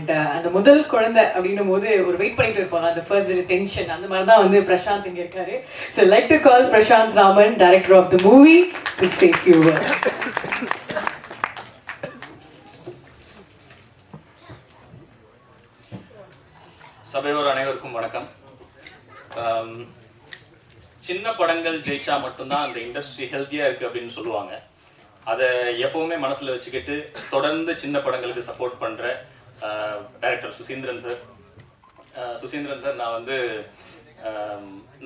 And uh, அந்த முதல் குழந்தை அப்படின்னும் போது ஒரு வெயிட் பண்ணிட்டு இருப்பாங்க. அந்த ஃபர்ஸ்ட் டென்ஷன் அந்த மாதிரி தான் வந்து பிரசாந்த் இங்க இருக்காரு. So like to call Prashanth Raman director of the movie to stay fewer சபையோர் அனைவருக்கும் வணக்கம். Um, சின்ன படங்கள் ஜெயிச்சா மட்டும்தான் அந்த இண்டஸ்ட்ரி ஹெல்த்தியா இருக்கு அப்படின்னு சொல்லுவாங்க. அதை எப்பவுமே மனசுல வச்சுக்கிட்டு தொடர்ந்து சின்ன படங்களுக்கு சப்போர்ட் பண்ற director Suseenthiran sir Suseenthiran sir நான் வந்து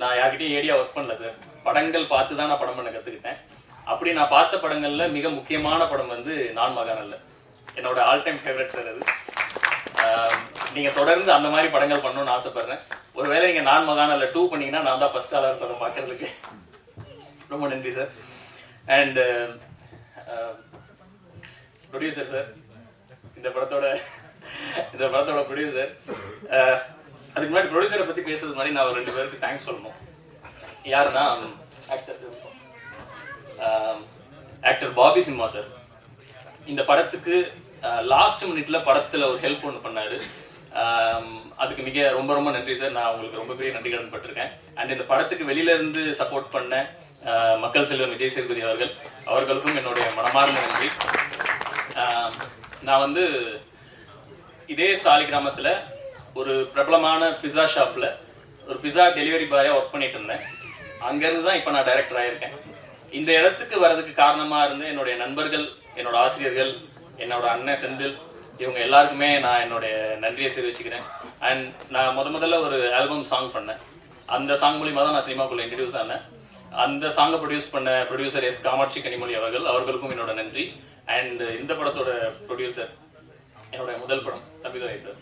நான் யார்கிட்டையும் ஏரியா ஒர்க் பண்ணல சார் படங்கள் பார்த்து தான் நான் படம் பண்ண கற்றுக்கிட்டேன் அப்படி நான் பார்த்த படங்களில் மிக முக்கியமான படம் வந்து நான் மகானல்ல என்னோட ஆல் டைம் ஃபேவரட் சார் அது. நீங்கள் நீங்க தொடர்ந்து அந்த மாதிரி படங்கள் பண்ணணும்னு ஆசைப்படுறேன். ஒருவேளை நீங்க நான் மகானல்ல டூ பண்ணீங்கன்னா நான் தான் ஃபர்ஸ்ட் ஆளா இருப்பதை பார்க்கறதுக்கு. ரொம்ப நன்றி சார் அண்ட் ப்ரொடியூசர் சார் இந்த படத்தோட இந்த படத்தோட ப்ரொடியூசர் அதுக்கு முன்னாடி ப்ரொடியூசரை பத்தி பேசுறது மாதிரி நான் ஒரு ரெண்டு பேருக்கு தேங்க்ஸ் சொல்லணும். யாருன்னா actor actor Bobby Simha sir இந்த படத்துக்கு லாஸ்ட் மினிட்ல படத்துல ஒரு ஹெல்ப் ஒன்று பண்ணாரு. அதுக்கு மிக ரொம்ப ரொம்ப நன்றி சார் நான் உங்களுக்கு ரொம்ப பெரிய நன்றி கடன் பட்டிருக்கேன். அண்ட் இந்த படத்துக்கு வெளியில இருந்து சப்போர்ட் பண்ண மக்கள் செல்வன் விஜய் சேதுபதி அவர்கள் அவர்களுக்கும் என்னுடைய மனமார்ந்த நன்றி. நான் வந்து இதே சாலி கிராமத்தில் ஒரு பிரபலமான பிஸா ஷாப்பில் ஒரு பிஸா டெலிவரி பாயாக ஒர்க் பண்ணிட்டு இருந்தேன். அங்கேருந்து தான் இப்போ நான் டைரக்டர் ஆகியிருக்கேன் இந்த இடத்துக்கு வர்றதுக்கு காரணமாக இருந்த என்னுடைய நண்பர்கள் என்னோட ஆசிரியர்கள் என்னோட அண்ணன் செந்தில் இவங்க எல்லாருக்குமே நான் என்னுடைய நன்றியை தெரிவிச்சுக்கிறேன். அண்ட் நான் முத முதல்ல ஒரு ஆல்பம் சாங் பண்ணேன். அந்த சாங் மூலியமாக தான் நான் சினிமாக்குள்ள இன்ட்ரடியூஸ் ஆனேன். அந்த சாங்கை ப்ரொடியூஸ் பண்ண ப்ரொடியூசர் எஸ் காமாட்சி கனிமொழி அவர்கள் அவர்களுக்கும் என்னோட நன்றி. அண்ட் இந்த படத்தோட ப்ரொடியூசர் என்னோட முதல் படம் Thambidurai sir.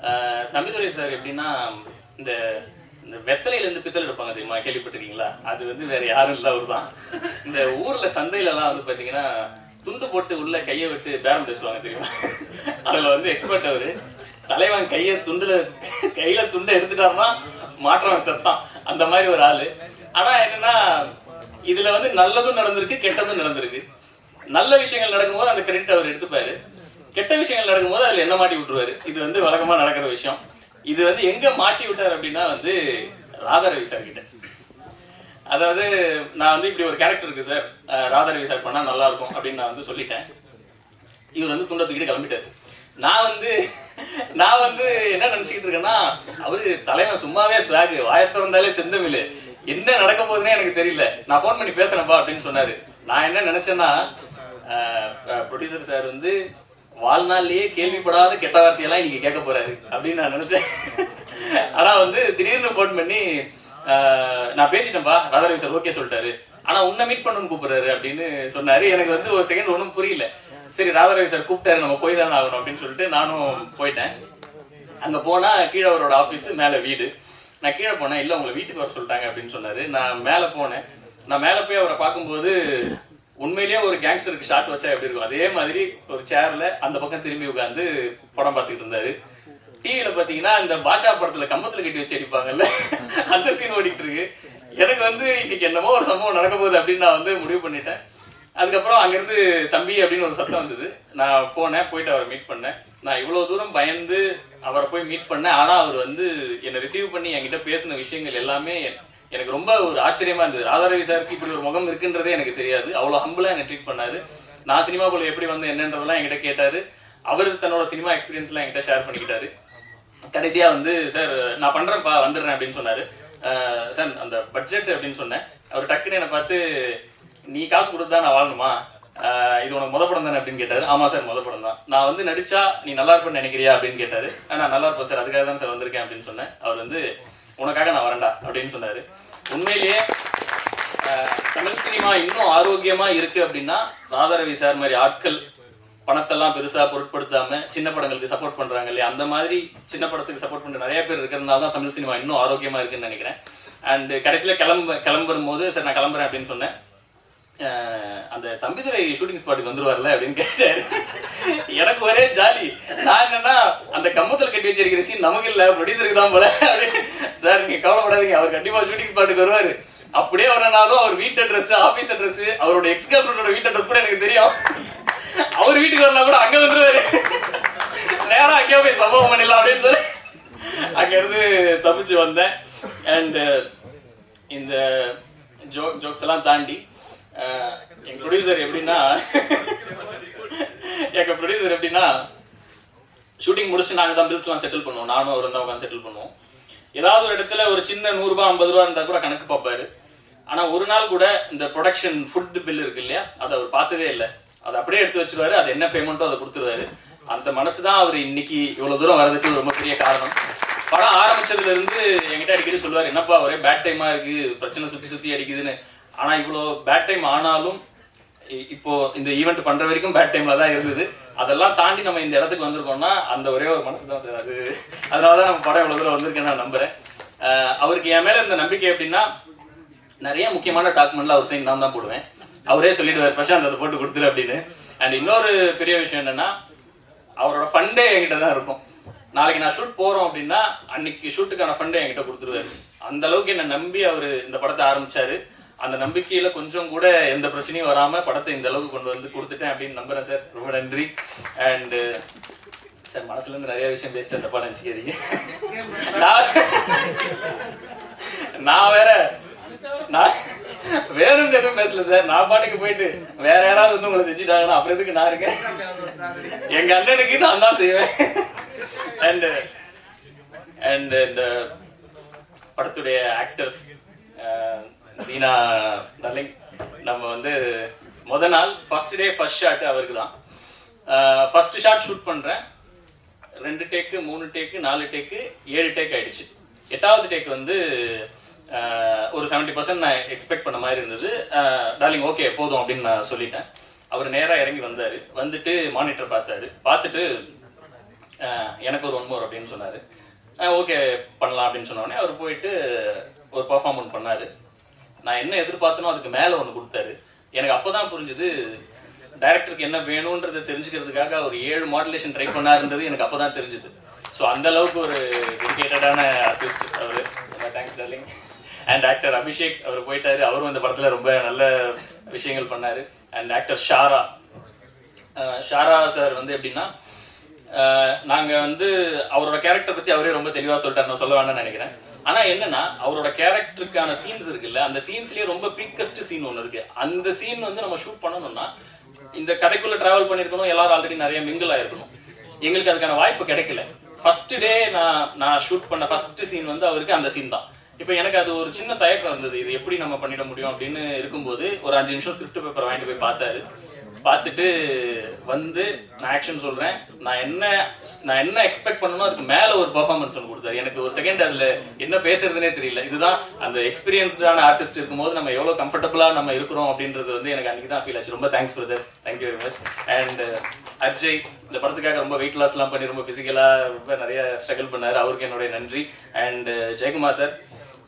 Ah Thambidurai sir எப்படின்னா இந்த இந்த வெத்தலையில இருந்து எடுப்பாங்க தெரியுமா? கேள்விப்பட்டிருக்கீங்களா? அது வந்து வேற யாரும் இல்லை அவர் தான். இந்த ஊர்ல சந்தையில எல்லாம் வந்து பாத்தீங்கன்னா துண்டு போட்டு உள்ள கையை விட்டு பேரம் பேசுவாங்க தெரியுமா? அதுல வந்து எக்ஸ்பர்ட் அவரு. தலைவன் கையை துண்டுல கையில துண்டை எடுத்துட்டாருன்னா மாற்றவன் செத்தான் அந்த மாதிரி ஒரு ஆளு. ஆனா என்னன்னா இதுல வந்து நல்லதும் நடந்திருக்கு கெட்டதும் நடந்திருக்கு. நல்ல விஷயங்கள் நடக்கும்போது அந்த கிரெடிட் அவர் எடுத்துப்பாரு. கெட்ட விஷயங்கள் நடக்கும்போது அதில் என்ன மாட்டி விட்டுருவாரு? இது வந்து வழக்கமா நடக்கிற விஷயம். இது வந்து எங்க மாட்டி விட்டார் அப்படின்னா வந்து ராதா ரவி சார் கிட்ட. அதாவது நான் வந்து இப்படி ஒரு கேரக்டர் இருக்கு சார் ராதாரவி ராதா ரவி சார் பண்ணா நல்லா இருக்கும் அப்படின்னு நான் வந்து சொல்லிட்டேன். இவர் வந்து துண்டத்துக்கிட்டு கிளம்பிட்டார் கிளம்பிட்டாரு. நான் வந்து நான் வந்து என்ன நினச்சிக்கிட்டு இருக்கேன்னா அவரு தலைவன் சும்மாவே ஸ்லாகு வாயத்திறந்தாலே செந்தமிழ். என்ன நடக்க போகுதுன்னே எனக்கு தெரியல. நான் ஃபோன் பண்ணி பேசுறேன்ப்பா அப்படின்னு சொன்னாரு. நான் என்ன நினைச்சேன்னா ப்ரொடியூசர் சார் வந்து வாழ்நாள்லயே கேள்விப்படாத கெட்ட வார்த்தையெல்லாம் நீங்க கேட்க போறாரு அப்படின்னு நான் நினைச்சேன். ஆனா வந்து திடீர்னு போன் பண்ணி ஆஹ், நான் பேசிட்டேன்பா ராதாரவி சார் ஓகே சொல்லிட்டாரு. ஆனா உன்னை மீட் பண்ணணும்னு கூப்பிடுறாரு அப்படின்னு சொன்னாரு. எனக்கு வந்து ஒரு செகண்ட் ஒன்றும் புரியல. சரி ராதாரவி சார் கூப்பிட்டாரு நம்ம போய் தானே ஆகணும் அப்படின்னு சொல்லிட்டு நானும் போயிட்டேன். அங்க போனா கீழே அவரோட ஆஃபீஸ் மேல வீடு. நான் கீழே போனேன் இல்ல உங்களை வீட்டுக்கு வர சொல்லிட்டாங்க அப்படின்னு சொன்னாரு. நான் மேல போனேன். நான் மேல போய் அவரை பார்க்கும்போது உண்மையிலேயே ஒரு கேங்ஸ்டருக்கு ஷாட் வச்சா எப்படி இருக்கும்? அதே மாதிரி ஒரு சேர்ல அந்த பக்கம் திரும்பி உட்காந்து படம் பார்த்துக்கிட்டு இருந்தாரு. டிவியில பாத்தீங்கன்னா இந்த பாஷா படத்துல கம்பத்துல கட்டி வச்சு அடிப்பாங்கல்ல? அந்த சீன் ஓடிட்டு இருக்கு. எனக்கு வந்து இன்னைக்கு என்னமோ ஒரு சம்பவம் நடக்க போகுது அப்படின்னு நான் வந்து முடிவு பண்ணிட்டேன். அதுக்கப்புறம் அங்கிருந்து தம்பி அப்படின்னு ஒரு சத்தம் வந்தது. நான் போனேன் போயிட்டு அவரை மீட் பண்ணேன். நான் இவ்வளவு தூரம் பயந்து அவரை போய் மீட் பண்ணேன். ஆனா அவர் வந்து என்னை ரிசீவ் பண்ணி என்கிட்ட பேசின விஷயங்கள் எல்லாமே எனக்கு ரொம்ப ஒரு ஆச்சரியமா இருந்தது. ராதாரவி சாருக்கு இப்படி ஒரு முகம் இருக்குன்றதே எனக்கு தெரியாது. அவ்வளவு ஹம்பிளா என்னை ட்ரீட் பண்ணாரு. நான் சினிமாக்குள்ள எப்படி வந்து என்னன்றதெல்லாம் என்கிட்ட கேட்டாரு. அவர் தன்னோட சினிமா எக்ஸ்பீரியன்ஸ்லாம் என்கிட்ட ஷேர் பண்ணிக்கிட்டாரு. கடைசியா வந்து சார் நான் பண்றேன்ப்பா வந்துடுறேன் அப்படின்னு சொன்னாரு. சார் அந்த பட்ஜெட் அப்படின்னு சொன்னேன். அவர் டக்குன்னு என்னை பார்த்து நீ காசு கொடுத்தா நான் வாழணுமா? இது உனக்கு முத படம் தானே? அப்படின்னு கேட்டாரு. ஆமா சார் முத படம் தான். நான் வந்து நடிச்சா நீ நல்லா இருப்பேன்னு நினைக்கிறியா? அப்படின்னு கேட்டாரு. நான் நல்லா இருப்பேன் சார் அதுக்காக தான் சார் வந்திருக்கேன் அப்படின்னு சொன்னேன். அவர் வந்து உனக்காக நான் வரேன்டா அப்படின்னு சொன்னாரு. உண்மையிலேயே தமிழ் சினிமா இன்னும் ஆரோக்கியமா இருக்கு அப்படின்னா ராதாரவி சார் மாதிரி ஆட்கள் பணத்தெல்லாம் பெருசா பொருட்படுத்தாம சின்ன படங்களுக்கு சப்போர்ட் பண்றாங்க இல்லையா? அந்த மாதிரி சின்ன படத்துக்கு சப்போர்ட் பண்ற நிறைய பேர் இருக்கிறதுனால தான் தமிழ் சினிமா இன்னும் ஆரோக்கியமா இருக்குன்னு நினைக்கிறேன். அண்ட் கடைசியில கிளம்ப கிளம்பும் போது சரி நான் கிளம்புறேன் அப்படின்னு சொன்னேன். அந்த தம்பிதுரை ஷூட்டிங் ஸ்பாட்டுக்கு வந்துருவார்ல அப்படின்னு கேட்டாரு. எனக்கு ஒரே ஜாலி. நான் என்னன்னா அந்த கம்பத்தில் கட்டி வச்சிருக்கிற சீன் நமக்கு இல்ல ப்ரொடியூசருக்கு தான் போல. அப்படின்னு. சார் நீங்க கவலைப்படாதீங்க அவர் கண்டிப்பா ஷூட்டிங் ஸ்பாட்டுக்கு வருவாரு. அப்படியே வரனாலும் அவர் வீட்டு அட்ரஸ் ஆபீஸ் அட்ரஸ் அவரோட எக்ஸ் கேர்ள்ஃபிரெண்டோட வீட்டு அட்ரஸ் கூட எனக்கு தெரியும். அவர் வீட்டுக்கு வரலாம் கூட அங்க வந்துருவாரு. நேரம் அங்கே போய் சம்பவம் பண்ணிடலாம் அப்படின்னு சொல்லி அங்கிருந்து தப்பிச்சு வந்தேன். அண்ட் இந்த ஜோக் ஜோக்ஸ் எல்லாம் தாண்டி எங்கள் ப்ரொடியூசர் எப்படின்னா எங்க ப்ரொடியூசர் எப்படின்னா ஷூட்டிங் முடிச்சு நாங்க தான் பில்ஸ்லாம் செட்டில் பண்ணுவோம். நானும் அவர் தான் உட்காந்து செட்டில் பண்ணுவோம். ஏதாவது ஒரு இடத்துல ஒரு சின்ன நூறுரூபா ஐம்பது ரூபா இருந்தா கூட கணக்கு பார்ப்பாரு. ஆனா ஒரு நாள் கூட இந்த ப்ரொடக்ஷன் ஃபுட் பில் இருக்கு இல்லையா அதை அவர் பார்த்ததே இல்லை. அதை அப்படியே எடுத்து வச்சிருவாரு. அது என்ன பேமெண்ட்டோ அதை கொடுத்துருவாரு. அந்த மனசு தான் அவர் இன்னைக்கு இவ்வளவு தூரம் வர்றதுக்கு ரொம்ப பெரிய காரணம். படம் ஆரம்பிச்சதுல இருந்து என்கிட்ட அடிக்கடி சொல்லுவார் என்னப்பா ஒரே பேட் டைமா இருக்கு. பிரச்சனை சுத்தி சுத்தி அடிக்குதுன்னு. ஆனால் இவ்வளோ பேட் டைம் ஆனாலும் இ- இப்போ இந்த ஈவெண்ட் பண்ற வரைக்கும் பேட் டைம்ல தான் இருந்தது. அதெல்லாம் தாண்டி நம்ம இந்த இடத்துக்கு வந்திருக்கோம்னா அந்த ஒரே ஒரு மனசு தான் சார் அது. அதனால தான் நம்ம படம் இவ்வளவு தூரம் வந்திருக்கேன் நான் நம்புறேன். அவருக்கு என் மேல இந்த நம்பிக்கை எப்படின்னா நிறைய முக்கியமான டாக்குமெண்ட்ல அவர் சைன் நான் தான் போடுவேன். அவரே சொல்லிடுவார் பிரசாந்த் அதை போட்டு கொடுத்துரு அப்படின்னு. அண்ட் இன்னொரு பெரிய விஷயம் என்னன்னா அவரோட ஃபண்டே என்கிட்ட தான் இருக்கும். நாளைக்கு நான் ஷூட் போறோம் அப்படின்னா அன்னைக்கு ஷூட்டுக்கான ஃபண்டே என்கிட்ட கொடுத்துருவாரு. அந்த அளவுக்கு என்னை நம்பி அவர் இந்த படத்தை ஆரம்பிச்சாரு. அந்த நம்பிக்கையில கொஞ்சம் கூட எந்த பிரச்சனையும் வராம படத்தை இந்த அளவுக்கு கொண்டு வந்து கொடுத்துட்டேன் அப்படின்னு நம்புறேன் சார் ரொம்ப நன்றி. அண்ட் சார் மனசுல இருந்து நிறைய விஷயம் பேசிட்டு தப்பா நினைச்சுக்கிறீங்க நான் நான் வேற நான் வேணும்னு எதுவும் பேசல சார் நான் பாட்டுக்கு போயிட்டு வேற யாராவது வந்து உங்களை செஞ்சுட்டாங்கன்னா அப்புறம் எதுக்கு நான் இருக்கேன்? எங்க அண்ணனுக்கு நான் தான் செய்வேன். அண்ட் அண்ட் இந்த படத்துடைய ஆக்டர்ஸ் மீனா டார்லிங் நம்ம வந்து முத நாள் ஃபர்ஸ்ட் டே ஃபர்ஸ்ட் ஷாட் அவருக்கு தான் ஃபர்ஸ்ட் ஷாட் ஷூட் பண்ணுறேன் ரெண்டு டேக்கு மூணு டேக்கு நாலு டேக்கு ஏழு டேக் ஆயிடுச்சு. எட்டாவது டேக் வந்து ஒரு செவன்ட்டி பர்சன்ட் நான் எக்ஸ்பெக்ட் பண்ண மாதிரி இருந்தது. டார்லிங் ஓகே போதும் அப்படின்னு நான் சொல்லிட்டேன். அவர் நேராக இறங்கி வந்தார். வந்துட்டு மானிட்டர் பார்த்தாரு. பார்த்துட்டு எனக்கு ஒரு ஒன் மோர் அப்படின்னு சொன்னார். ஓகே பண்ணலாம் அப்படின்னு சொன்னோடனே அவர் போயிட்டு ஒரு பர்ஃபார்மன்ஸ் பண்ணார். நான் என்ன எதிர்பார்த்தனோ அதுக்கு மேலே ஒன்று கொடுத்தாரு. எனக்கு அப்போ தான் புரிஞ்சுது டைரக்டருக்கு என்ன வேணுன்றதை தெரிஞ்சுக்கிறதுக்காக அவர் ஏழு மாடுலேஷன் ட்ரை பண்ணாருன்றது எனக்கு அப்போ தான் தெரிஞ்சுது. ஸோ அந்த அளவுக்கு ஒரு டெடிக்கேட்டடான artist our. Thanks darling and actor Abhishek அவர் போயிட்டாரு. அவரும் இந்த படத்தில் ரொம்ப நல்ல விஷயங்கள் பண்ணார். And actor Shara Shara sir வந்து எப்படின்னா uh, நாங்கள் வந்து அவரோட கேரக்டர் பற்றி அவரே ரொம்ப தெளிவாக சொல்லிட்டார். நான் சொல்ல வேண்டாம்னு நினைக்கிறேன். ஆனா என்னன்னா அவரோட கேரக்டருக்கான சீன்ஸ் இருக்குல்ல அந்த சீன்ஸ்லயே ரொம்ப பீக்கஸ்ட் சீன் ஒன்று இருக்கு. அந்த சீன் வந்து நம்ம ஷூட் பண்ணணும்னா இந்த கதைக்குள்ள டிராவல் பண்ணிருக்கணும் எல்லாரும் ஆல்ரெடி நிறைய மிங்கிள் ஆயிருக்கணும். எங்களுக்கு அதுக்கான வாய்ப்பு கிடைக்கல. ஃபர்ஸ்ட் டே நான் நான் ஷூட் பண்ண ஃபர்ஸ்ட் சீன் வந்து அவருக்கு அந்த சீன் தான். இப்போ எனக்கு அது ஒரு சின்ன தயக்கம் இருந்தது. இது எப்படி நம்ம பண்ணிட முடியும் அப்படின்னு இருக்கும்போது ஒரு அஞ்சு நிமிஷம் ஸ்கிரிப்ட் பேப்பர் வாங்கிட்டு போய் பார்த்தாரு. பார்த்துட்டு வந்து நான் ஆக்ஷன் சொல்றேன். நான் என்ன நான் என்ன எக்ஸ்பெக்ட் பண்ணணும் அதுக்கு மேல ஒரு பெர்ஃபார்மன்ஸ் ஒன்று கொடுத்தாரு. எனக்கு ஒரு செகண்ட் அதுல என்ன பேசுறதுனே தெரியல. இதுதான் அந்த எக்ஸ்பீரியன்ஸ்டான ஆர்டிஸ்ட் இருக்கும்போது நம்ம எவ்வளவு கம்ஃபர்டபுளா நம்ம இருக்கிறோம் அப்படின்றது வந்து எனக்கு அன்னைக்கு தான் ஃபீல் ஆச்சு. ரொம்ப thanks brother thank you very much and Ajay இந்த படத்துக்காக ரொம்ப வெயிட் லாஸ்லாம் பண்ணி ரொம்ப பிசிக்கலா ரொம்ப நிறைய ஸ்ட்ரகிள் பண்ணாரு. அவருக்கு என்னுடைய நன்றி. And uh, Jayakumar sir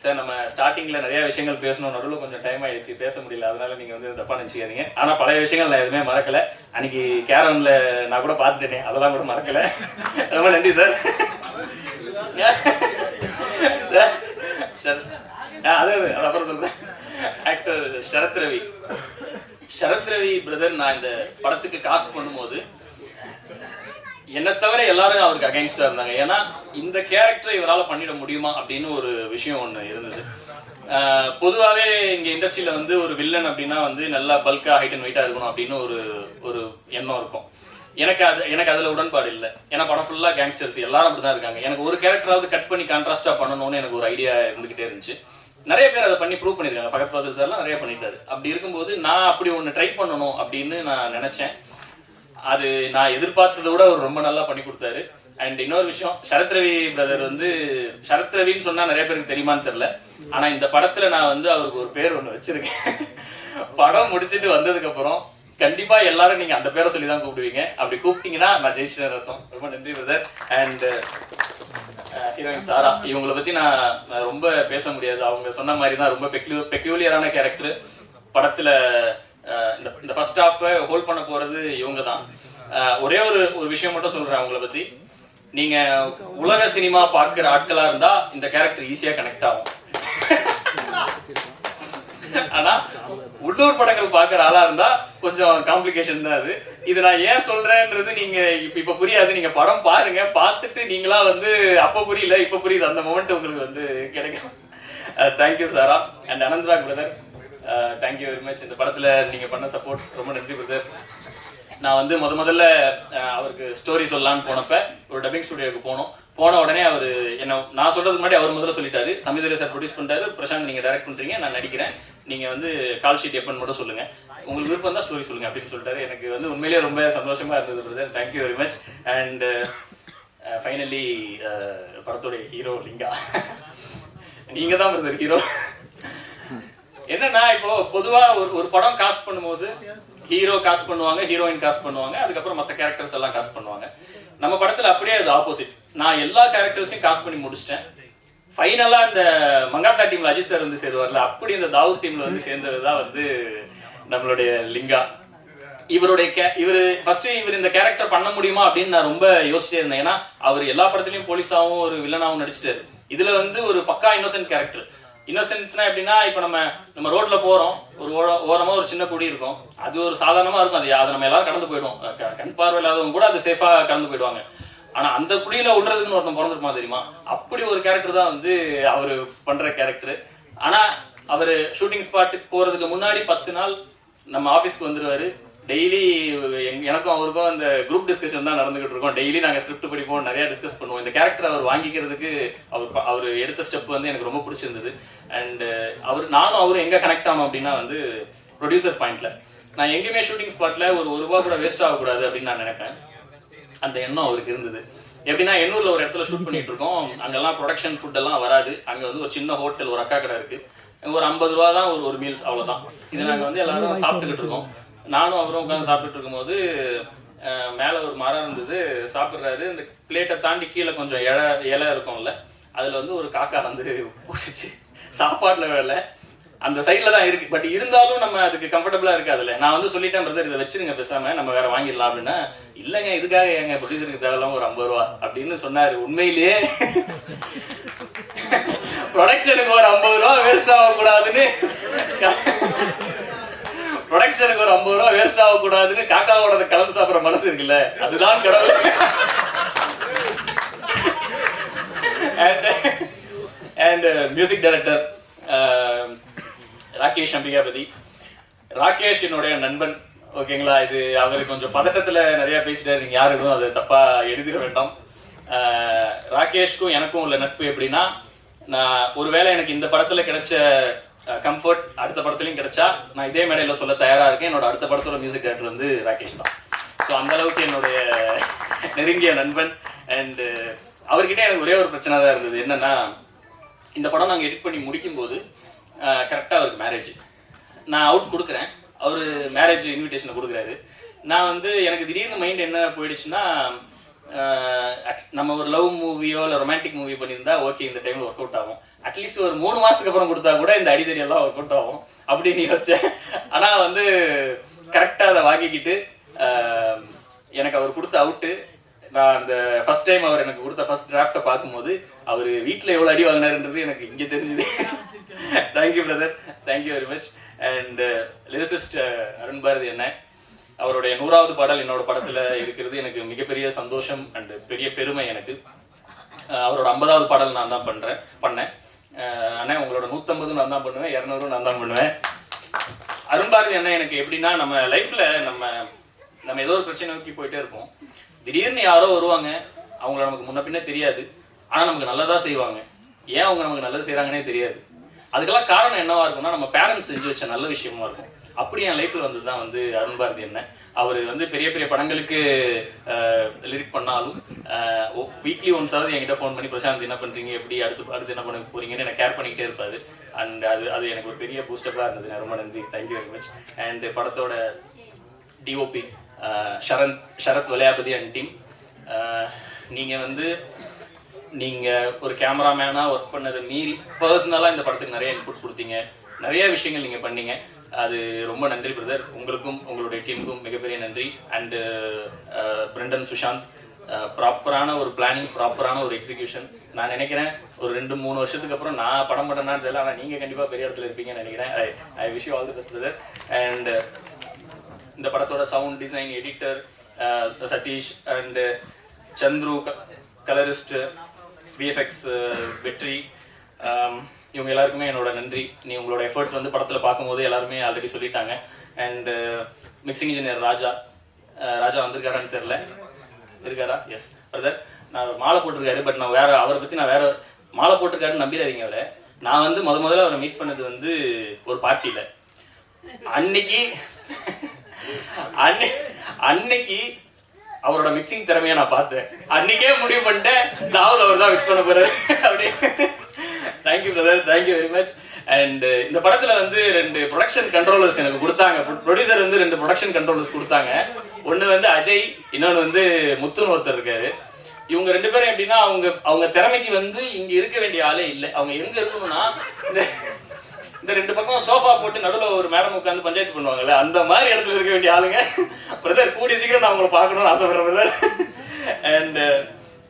sir நம்ம ஸ்டார்டிங்கில் நிறைய விஷயங்கள் பேசணும். நடுவில் கொஞ்சம் டைம் ஆயிடுச்சு. பேச முடியல. அதனால நீங்கள் வந்து தப்பாக நினச்சிக்காதீங்க. ஆனால் பழைய விஷயங்கள் நான் எதுவுமே மறக்கல. அன்னைக்கு கேரனில் நான் கூட பார்த்துட்டேன். அதெல்லாம் கூட மறக்கல. ரொம்ப நன்றி சார். சார் ஆ, அது அது அப்புறம் சொல்கிறேன் ஆக்டர் சரத் ரவி சரத் ரவி பிரதர் நான் இந்த படத்துக்கு காசு பண்ணும்போது என்னை தவிர எல்லாரும் அவருக்கு அகைன்ஸ்டா இருந்தாங்க. ஏன்னா இந்த கேரக்டர் இவரால் பண்ணிட முடியுமா அப்படின்னு ஒரு விஷயம் ஒன்று இருந்தது. பொதுவாகவே இங்கே இண்டஸ்ட்ரியில் வந்து ஒரு வில்லன் அப்படின்னா வந்து நல்லா பல்காக ஹைட் அண்ட் வெயிட்டாக இருக்கணும் அப்படின்னு ஒரு ஒரு எண்ணம் இருக்கும். எனக்கு அது எனக்கு அதில் உடன்பாடு இல்லை. ஏன்னா படம் ஃபுல்லாக கேங்ஸ்டர்ஸ் எல்லாரும் அப்படிதான் இருக்காங்க. எனக்கு ஒரு கேரக்டராவது கட் பண்ணி கான்ட்ராஸ்டாக பண்ணணும்னு எனக்கு ஒரு ஐடியா இருந்துகிட்டே இருந்துச்சு. நிறைய பேர் அதை பண்ணி ப்ரூவ் பண்ணியிருக்காங்க. பகத் ஃபாசில் சார்லாம் நிறைய பண்ணிட்டாரு. அப்படி இருக்கும்போது நான் அப்படி ஒன்று ட்ரை பண்ணணும் அப்படின்னு நான் நினச்சேன். அது நான் எதிர்பார்த்ததை விட அவர் ரொம்ப நல்லா பண்ணி கொடுத்தாரு. அண்ட் இன்னொரு விஷயம் சரத் ரவி பிரதர் வந்து சரத் ரவின்னு சொன்னா நிறைய பேருக்கு தெரியுமான்னு தெரியல. ஆனா இந்த படத்துல நான் வந்து அவருக்கு ஒரு பேர் ஒண்ணு வச்சிருக்கேன். படம் முடிச்சிட்டு வந்ததுக்கு அப்புறம் கண்டிப்பா எல்லாரும் நீங்க அந்த பேரை சொல்லி தான் கூப்பிடுவீங்க. அப்படி கூப்பிட்டீங்கன்னா நான் ஜெயிச்சிட்டேன் அர்த்தம். ரொம்ப நன்றி brother and uh, heroine Sara இவங்களை பத்தி நான் ரொம்ப பேச முடியாது. அவங்க சொன்ன மாதிரி தான் ரொம்ப பெக்யூ பெக்யூலியரான கேரக்டர் படத்துல இந்த இந்த ஃபர்ஸ்ட் ஹாஃப் ஹோல்ட் பண்ண போறது இவங்க தான் ஒரே ஒரு ஒரு விஷயம் மட்டும் சொல்றேன் அவங்கள பத்தி. நீங்க உலக சினிமா பார்க்குற ஆட்களா இருந்தா இந்த கேரக்டர் ஈஸியா கனெக்ட் ஆகும். ஆனா உள்ளூர் படங்கள் பாக்குற ஆளா இருந்தா கொஞ்சம் காம்ப்ளிகேஷன் தான் அது. இது நான் ஏன் சொல்றேன்றது நீங்க இப்ப இப்ப புரியாது. நீங்க படம் பாருங்க பார்த்துட்டு நீங்களா வந்து அப்ப புரியல இப்ப புரியுது. அந்த மொமெண்ட் உங்களுக்கு வந்து கிடைக்கும். Thank you Sara. And Anandara brother thank you very much இந்த படத்தில் நீங்கள் பண்ண சப்போர்ட் ரொம்ப நன்றி பிரதர் நான் வந்து முத முதல்ல அவருக்கு ஸ்டோரி சொல்லலான்னு போனப்ப ஒரு டப்பிங் ஸ்டுடியோக்கு போனோம். போன உடனே அவர் என்ன நான் சொல்றதுக்கு முன்னாடி அவர் முதல்ல சொல்லிட்டாரு. தமிழ்துரை சார் ப்ரொடியூஸ் பண்ணிட்டாரு. பிரசாந்த் நீங்க டைரக்ட் பண்றீங்க நான் நடிக்கிறேன். நீங்க வந்து கால் ஷீட் எப்பன்னு மட்டும் சொல்லுங்க. உங்களுக்கு விருப்பம் தான் ஸ்டோரி சொல்லுங்க அப்படின்னு சொல்லிட்டாரு. எனக்கு வந்து உண்மையிலேயே ரொம்ப சந்தோஷமா இருந்தது brother thank you very much and finally படத்துடைய ஹீரோ லிங்கா. நீங்க தான் பிரதர் ஹீரோ என்னன்னா இப்போ பொதுவா ஒரு ஒரு படம் காஸ்ட் பண்ணும்போது ஹீரோ காஸ்ட் பண்ணுவாங்க ஹீரோயின் காஸ்ட் பண்ணுவாங்க அதுக்கப்புறம் மற்ற கேரக்டர்ஸ் எல்லாம் காஸ்ட் பண்ணுவாங்க. நம்ம படத்துல அப்படியே அது ஆப்போசிட் நான் எல்லா கேரக்டர்ஸையும் காஸ்ட் பண்ணி முடிச்சிட்டேன். ஃபைனலா இந்த மங்காத்தா டீம்ல அஜித் சார் வந்து சேருவார்ல அப்படி இந்த தாவூத் டீம்ல வந்து சேர்ந்ததுதான் வந்து நம்மளுடைய லிங்கா. இவருடைய கே இவர் ஃபர்ஸ்ட் இவர் இந்த கேரக்டர் பண்ண முடியுமா அப்படின்னு நான் ரொம்ப யோசிச்சே இருந்தேன். ஏன்னா அவர் எல்லா படத்துலயும் போலீஸாவும் ஒரு வில்லனாவும் நடிச்சிட்டாரு. இதுல வந்து ஒரு பக்கா இன்னோசன்ட் கேரக்டர் இன்னோசென்ஸ்னா எப்படின்னா இப்போ நம்ம நம்ம ரோட்ல போறோம். ஒரு ஓரமா ஒரு சின்ன குடி இருக்கும். அது ஒரு சாதாரணமா இருக்கும். அது அதை நம்ம எல்லாரும் கடந்து போயிடுவோம். கண் பார்வை இல்லாதவங்க கூட அது சேஃபா கடந்து போயிடுவாங்க. ஆனா அந்த குடியில விடுறதுக்குன்னு ஒருத்தன் பிறந்திருப்பான் தெரியுமா? அப்படி ஒரு கேரக்டர் தான் வந்து அவரு பண்ற கேரக்டர் ஆனா அவரு ஷூட்டிங் ஸ்பாட்டுக்கு போறதுக்கு முன்னாடி பத்து நாள் நம்ம ஆபீஸ்க்கு வந்துருவாரு. டெய்லி எனக்கும் அவருக்கும் அந்த குரூப் டிஸ்கஷன் தான் நடந்துகிட்டு இருக்கோம். டெய்லி நாங்கள் ஸ்கிரிப்ட் படிப்போம் நிறைய டிஸ்கஸ் பண்ணுவோம். இந்த கேரக்டர் அவர் வாங்கிக்கிறதுக்கு அவர் அவர் எடுத்த ஸ்டெப் வந்து எனக்கு ரொம்ப பிடிச்சிருந்தது. அண்ட் அவர் நானும் அவரும் எங்கே கனெக்ட் ஆனோம் அப்படின்னா வந்து ப்ரொடியூசர் பாயிண்ட்ல நான் எங்கேயுமே ஷூட்டிங் ஸ்பாட்ல ஒரு ஒரு ரூபா கூட வேஸ்ட் ஆகக்கூடாது அப்படின்னு நான் நினைப்பேன். அந்த எண்ணம் அவருக்கு இருந்தது. எப்படின்னா எண்ணூர்ல ஒரு இடத்துல ஷூட் பண்ணிட்டு இருக்கோம். அங்கெல்லாம் ப்ரொடக்ஷன் ஃபுட் எல்லாம் வராது. அங்க வந்து ஒரு சின்ன ஹோட்டல் ஒரு அக்கா கடை இருக்கு. ஒரு ஐம்பது ரூபா தான் ஒரு ஒரு மீல்ஸ் அவ்வளவுதான். இது நாங்க வந்து எல்லாரும் சாப்பிட்டுக்கிட்டு இருக்கோம். நானும் அவரும் உட்காந்து சாப்பிட்டுட்டு இருக்கும்போது மேலே ஒரு மரம் இருந்தது. சாப்பிட்றாரு. இந்த பிளேட்டை தாண்டி கீழே கொஞ்சம் இலை இலை இருக்கும்ல அதில் வந்து ஒரு காக்கா வந்து போட்டுச்சு சாப்பாட்டில் வேலை. அந்த சைடில் தான் இருக்குது பட் இருந்தாலும் நம்ம அதுக்கு கம்ஃபர்டபுளாக இருக்காதுல்ல. நான் வந்து சொல்லிட்டேன் பிரதர் இதை வச்சிருங்க பேசாமல் நம்ம வேறு வாங்கிடலாம் அப்படின்னா இல்லைங்க இதுக்காக எங்க ப்ரொடியூசருக்கு தேவையில்லாம ஒரு ஐம்பது ரூபா அப்படின்னு சொன்னார். உண்மையிலேயே ப்ரொடக்ஷனுக்கு ஒரு ஐம்பது ரூபா வேஸ்ட் ஆகக்கூடாதுன்னு மனுஷனுக்கு ஒரு ஐம்பது ரூபா வேஸ்ட் ஆகக்கூடாதுன்னு காக்காவோட கலந்து சாப்பிடுற மனசு இருக்குல்ல அதுதான் கடவுள். And and music director Rakesh Ambikapathy. Rakesh என்னுடைய நண்பன் ஓகேங்களா இது அவர் கொஞ்சம் பதட்டத்துல நிறைய பேசிட்டாரு. நீங்கள் யாரும் எதுவும் அதை தப்பா எழுதிட வேண்டாம். Uh, ராகேஷ்க்கும் எனக்கும் உள்ள நட்பு எப்படின்னா நான் ஒருவேளை எனக்கு இந்த படத்துல கிடைச்ச கம்ஃபர்ட் அடுத்த படத்துலையும் கிடைச்சா நான் இதே மேடையில் சொல்ல தயாராக இருக்கேன். என்னோட அடுத்த படத்தோட மியூசிக் டேரக்டர் வந்து ராகேஷ் தான். ஸோ அந்த அளவுக்கு என்னுடைய நெருங்கிய நண்பன் அண்டு அவர்கிட்ட எனக்கு ஒரே ஒரு பிரச்சனை தான் இருந்தது. என்னன்னா இந்த படம் நாங்கள் எடிட் பண்ணி முடிக்கும்போது கரெக்டாக அவருக்கு மேரேஜ் நான் அவுட் கொடுக்குறேன். அவர் மேரேஜ் இன்விடேஷனை கொடுக்குறாரு. நான் வந்து எனக்கு திடீர்னு மைண்ட் என்ன போயிடுச்சுன்னா நம்ம ஒரு லவ் மூவியோ இல்லை ரொமான்டிக் மூவி பண்ணியிருந்தா ஓகே இந்த டைமில் ஒர்க் அவுட் ஆகும். அட்லீஸ்ட் ஒரு மூணு மாதத்துக்கு அப்புறம் கொடுத்தா கூட இந்த அடிதடி எல்லாம் ஒர்க் அவுட் ஆகும் அப்படின்னு யோசிச்சேன் ஆனால் வந்து கரெக்டாக அதை வாங்கிக்கிட்டு எனக்கு அவர் கொடுத்த அவுட்டு நான் அந்த ஃபர்ஸ்ட் டைம் அவர் எனக்கு கொடுத்த ஃபர்ஸ்ட் டிராஃப்டை பார்க்கும்போது அவர் வீட்டில் எவ்வளோ அடி வாங்கினாருன்றது எனக்கு இங்கே தெரிஞ்சுது. Thank you brother thank you very much and lyricist Arun Bharathi என்ன அவருடைய நூறாவது பாடல் என்னோட படத்தில் இருக்கிறது எனக்கு மிகப்பெரிய சந்தோஷம் அண்ட் பெரிய பெருமை எனக்கு. அவரோட ஐம்பதாவது பாடல் நான் தான் பண்ணுறேன் பண்ணேன். அண்ணா உங்களோட நூற்றம்பதும் நான் தான் பண்ணுவேன் இரநூறும் நான் தான் பண்ணுவேன். அருண் பாரதி எனக்கு எப்படின்னா நம்ம லைஃப்பில் நம்ம நம்ம ஏதோ ஒரு பிரச்சனை நோக்கி போயிட்டே இருப்போம். திடீர்னு யாரோ வருவாங்க அவங்கள நமக்கு முன்ன பின்ன தெரியாது. ஆனால் நமக்கு நல்லதாக செய்வாங்க. ஏன் அவங்க நமக்கு நல்லது செய்கிறாங்கன்னே தெரியாது. அதுக்கெல்லாம் காரணம் என்னவா இருக்கும்னா நம்ம பேரண்ட்ஸ் செஞ்சு வச்ச நல்ல விஷயமா இருக்கும். அப்படி என் லைஃப்பில் வந்து தான் வந்து அருண் பாரதி என்ன அவர் வந்து பெரிய பெரிய படங்களுக்கு லிரிக் பண்ணாலும் வீக்லி ஒன்ஸ் ஆகுது என்கிட்ட ஃபோன் பண்ணி பிரசாந்த் என்ன பண்ணுறீங்க எப்படி அடுத்து அடுத்து என்ன பண்ண போறீங்கன்னு எனக்கு கேர் பண்ணிக்கிட்டே இருப்பாரு. அண்ட் அது அது எனக்கு ஒரு பெரிய பூஸ்டப்பாக இருந்தது. ரொம்ப நன்றி. Thank you very much and படத்தோட DOP Sharath Sharath Valaiyapathi and team நீங்கள் வந்து நீங்கள் ஒரு கேமராமேனாக ஒர்க் பண்ணதை மீறி பர்சனலாக இந்த படத்துக்கு நிறைய இன்புட் கொடுத்தீங்க. நிறைய விஷயங்கள் நீங்கள் பண்ணீங்க. அது ரொம்ப நன்றி பிரதர் உங்களுக்கும் உங்களுடைய டீமுக்கும் மிகப்பெரிய நன்றி. அண்டு பிரண்டன் சுஷாந்த் ப்ராப்பரான ஒரு பிளானிங் ப்ராப்பரான ஒரு எக்ஸிகியூஷன் நான் நினைக்கிறேன் ஒரு ரெண்டு மூணு வருஷத்துக்கு அப்புறம் நான் படம் பண்ணேன்னு தெரியல ஆனால் நீங்கள் கண்டிப்பாக பெரிய இடத்துல இருப்பீங்கன்னு நினைக்கிறேன். I I wish you all the best brother and இந்த படத்தோட sound design editor Sathish and Chandru colourist VFX Vetri um, இவங்க எல்லாருக்குமே என்னோட நன்றி. நீ உங்களோட எஃபர்ட் வந்து படத்தில் பார்க்கும்போது எல்லாருமே ஆல்ரெடி சொல்லிட்டாங்க. And mixing engineer Raja. Uh, Raja வந்திருக்காரான்னு தெரில இருக்காரா? எஸ் பிரதர் நான் மாலை போட்டிருக்காரு பட் நான் வேற அவரை பற்றி நான் வேற மாலை போட்டிருக்காருன்னு நம்பிடாதீங்க அவரை. நான் வந்து முத முதல்ல அவரை மீட் பண்ணது வந்து ஒரு பார்ட்டியில் அன்னைக்கு அன்னை- அன்னைக்கு அவரோட மிக்சிங் திறமையை நான் பார்த்தேன். அன்னைக்கே முடிவு பண்ணிட்டேன் தாவது அவர் தான் மிக்ஸ் பண்ண போறாரு. அப்படியே. Thank you brother thank you very much and இந்த படத்துல வந்து ரெண்டு ப்ரொடக்ஷன் கண்ட்ரோலர்ஸ் எனக்கு கொடுத்தாங்க. ப்ரொடியூசர் வந்து ரெண்டு ப்ரொடக்ஷன் கண்ட்ரோலர்ஸ் கொடுத்தாங்க. ஒன்னு வந்து அஜய் இன்னொன்று வந்து முத்துன்னு ஒருத்தர் இருக்காரு. இவங்க ரெண்டு பேரும் எப்படின்னா அவங்க அவங்க திறமைக்கு வந்து இங்க இருக்க வேண்டிய ஆளே இல்லை. அவங்க எங்க இருக்கணும்னா இந்த இந்த ரெண்டு பக்கம் சோஃபா போட்டு நடுவில் ஒரு மேடம் உட்காந்து பஞ்சாயத்து பண்ணுவாங்கல்ல அந்த மாதிரி இடத்துல இருக்க வேண்டிய ஆளுங்க. பிரதர் கூடி சீக்கிரம் நான் உங்களை பார்க்கணும்னு ஆசைப்படுறேன் brother and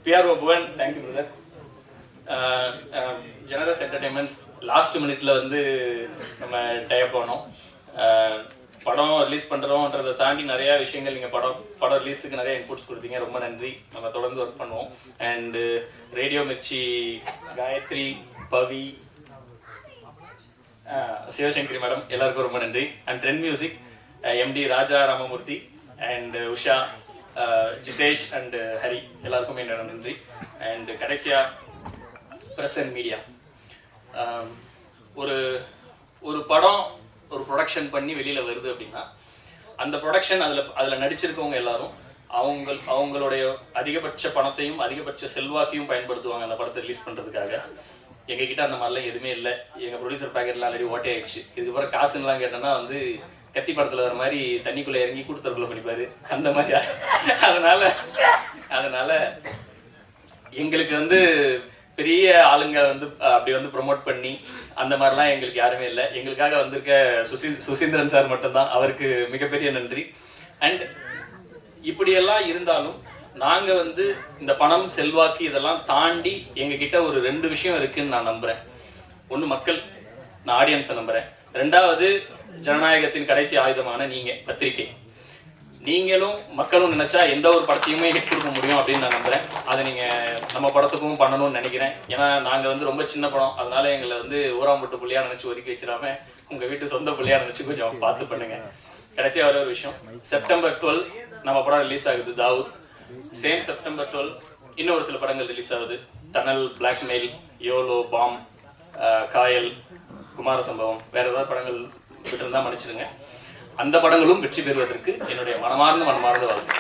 PRO Bhuvan thank you brother generous entertainments last மினிட்ல வந்து நம்ம டயப் பண்ணோம். படம் ரிலீஸ் பண்ணுறோன்றதை தாண்டி நிறைய விஷயங்கள் நீங்கள் படம் படம் ரிலீஸுக்கு நிறைய இன்புட்ஸ் கொடுத்தீங்க. ரொம்ப நன்றி. நம்ம தொடர்ந்து ஒர்க் பண்ணுவோம். And radio Mirchi Gayathri Pavi Sivasankari madam எல்லாருக்கும் ரொம்ப நன்றி. And trend music MD Raja Ramamurthy and Usha Jithesh and Hari எல்லாருக்கும் என்னோட நன்றி. அண்ட் கடைசியாக ப்ரெஸ் அண்ட் மீடியா ஒரு ஒரு படம் ஒரு ப்ரொடக்ஷன் பண்ணி வெளியில் வருது அப்படின்னா அந்த ப்ரொடக்ஷன் அதில் அதில் நடிச்சிருக்கவங்க எல்லாரும் அவங்க அவங்களுடைய அதிகபட்ச பணத்தையும் அதிகபட்ச செல்வாக்கையும் பயன்படுத்துவாங்க அந்த படத்தை ரிலீஸ் பண்ணுறதுக்காக எங்ககிட்ட அந்த மாதிரிலாம் எதுவுமே இல்லை. எங்கள் ப்ரொடியூசர் பேக்கெட்லாம் ஆல்ரெடி ஓட்டே ஆயிடுச்சு இதுக்கப்புறம் காசுலாம் கேட்டோம்னா வந்து கத்தி படத்தில் வர மாதிரி தண்ணிக்குள்ளே இறங்கி கொடுத்துருக்குள்ள பண்ணிப்பாரு அந்த மாதிரி. அதனால அதனால எங்களுக்கு வந்து பெரிய ஆளுங்க வந்து அப்படி வந்து ப்ரொமோட் பண்ணி அந்த மாதிரிலாம் எங்களுக்கு யாருமே இல்லை. எங்களுக்காக வந்திருக்க சுசீ சுசீந்திரன் சார் மட்டும்தான். அவருக்கு மிகப்பெரிய நன்றி. அண்ட் இப்படியெல்லாம் இருந்தாலும் நாங்கள் வந்து இந்த பணம் செல்வாக்கு இதெல்லாம் தாண்டி எங்ககிட்ட ஒரு ரெண்டு விஷயம் இருக்குன்னு நான் நம்புகிறேன் ஒன்று மக்கள் நான் ஆடியன்ஸை நம்புகிறேன் ரெண்டாவது ஜனநாயகத்தின் கடைசி ஆயுதமான நீங்கள் பத்திரிகை. நீங்களும் மக்களும் நினைச்சா எந்த ஒரு படத்தையுமே ஹிட் கொடுக்க முடியும் அப்படின்னு நான் நம்புறேன். அதை நீங்க நம்ம படத்துக்கும் பண்ணணும்னு நினைக்கிறேன். ஏன்னா நாங்க வந்து ரொம்ப சின்ன படம். அதனால எங்களை வந்து ஊராம்பட்டு புள்ளியா நினைச்சு ஒதுக்கி வச்சிடாம உங்க வீட்டு சொந்த புள்ளியா நினைச்சு கொஞ்சம் பார்த்து பண்ணுங்க. கடைசியா வர ஒரு விஷயம். செப்டம்பர் டுவெல் நம்ம படம் ரிலீஸ் ஆகுது தாவூத் சேம் செப்டம்பர் டுவெல் இன்னும் ஒரு சில படங்கள் ரிலீஸ் ஆகுது. Thanal blackmail YOLO bomb Kaayal Kumara Sambavam வேற ஏதாவது படங்கள் விட்டுருந்தா மன்னிச்சிருங்க மன்னிச்சிடுங்க. அந்த படங்களும் வெற்றி பெறுவதற்கு என்னுடைய மனமார்ந்த மனமார்ந்த வாழ்த்து.